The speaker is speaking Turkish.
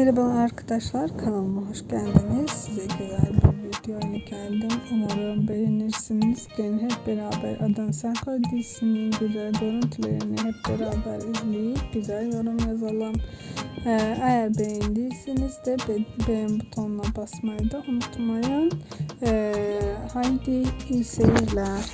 Merhaba arkadaşlar kanalıma hoş geldiniz. Size güzel bir video ile geldim. Umarım beğenirsiniz. Gelin hep beraber Adın Sen dizisinin güzel görüntülerini hep beraber izleyip güzel yorum yazalım. Ee, eğer beğendiyseniz de be- beğen butonuna basmayı da unutmayın. Ee, haydi iyi seyirler.